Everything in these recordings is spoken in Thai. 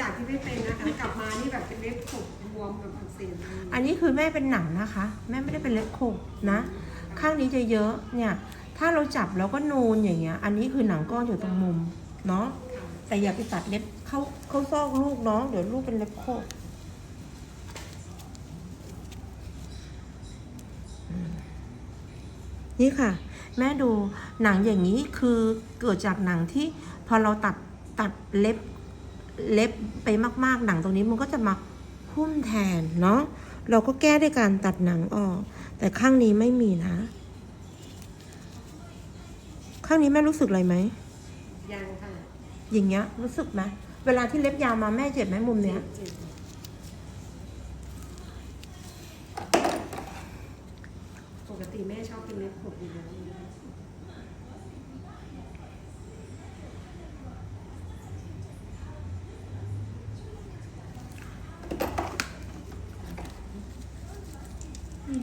จากที่ไม่เป็นนะคะ กลับมานี่แบบเป็นเล็บขบบวมแบบอักเสบอันนี้คือแม่เป็นหนังนะคะ แม่ไม่ได้เป็นเล็บขบนะ ข้างนี้จะเยอะเนี่ย ถ้าเราจับแล้วก็นูนอย่างเงี้ย อันนี้คือหนังก้อนอยู่ตรงมุมเนาะแต่อย่าไปตัดเล็บเข้าเข้าซอกลูกเนาะเดี๋ยวลูกเป็นเล็บโคกนี่ค่ะ แม่ดูหนังอย่างนี้คือเกิดจากหนังที่พอเราตัดตัดเล็บ เล็บไปมาก ๆ หนังตรงนี้มันก็จะมาหุ้มแทนเนาะเราก็แก้ด้วยการตัดหนังออก แต่ข้างนี้ไม่มีนะ ข้างนี้แม่รู้สึกอะไรไหมยังค่ะ อย่างเงี้ย รู้สึกไหมเวลาที่เล็บยาวมาแม่เจ็บไหมมุมเนี้ยเจ็บปกติแม่ชอบเป็นเล็บขบอยู่แล้วนะคะ ย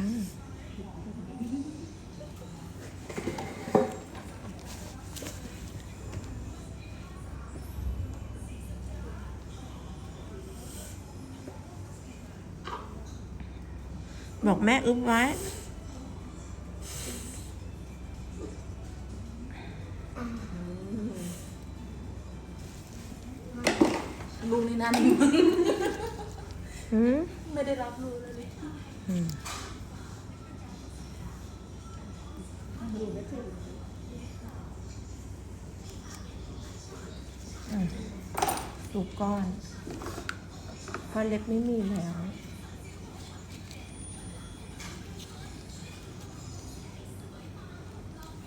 ัง บอกแม่อึ้บไว้ ลูกนี่นั่นหืมไม่ได้รับรู้เลยดิอืมอืมลูกก้อนเพราะเล็บไม่มีแล้ว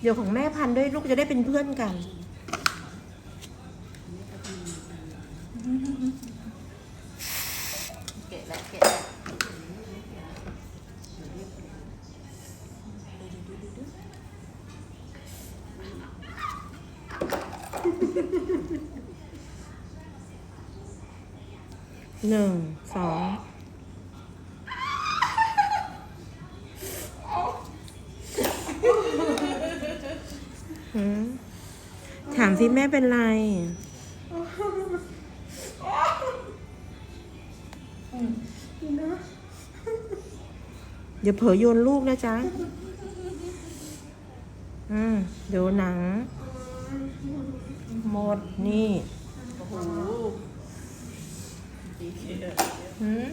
เดี๋ยวของแม่พันด้วยลูกจะได้เป็นเพื่อนกัน เกะแล้วเกะแล้วหนึ่งสอง หืมถามสิแม่เป็นไรเดี๋ยวเผลอโยนลูกนะจ๊ะ อืมเดี๋ยวหนัง หมดนี่โอ้โหดีเกะหืม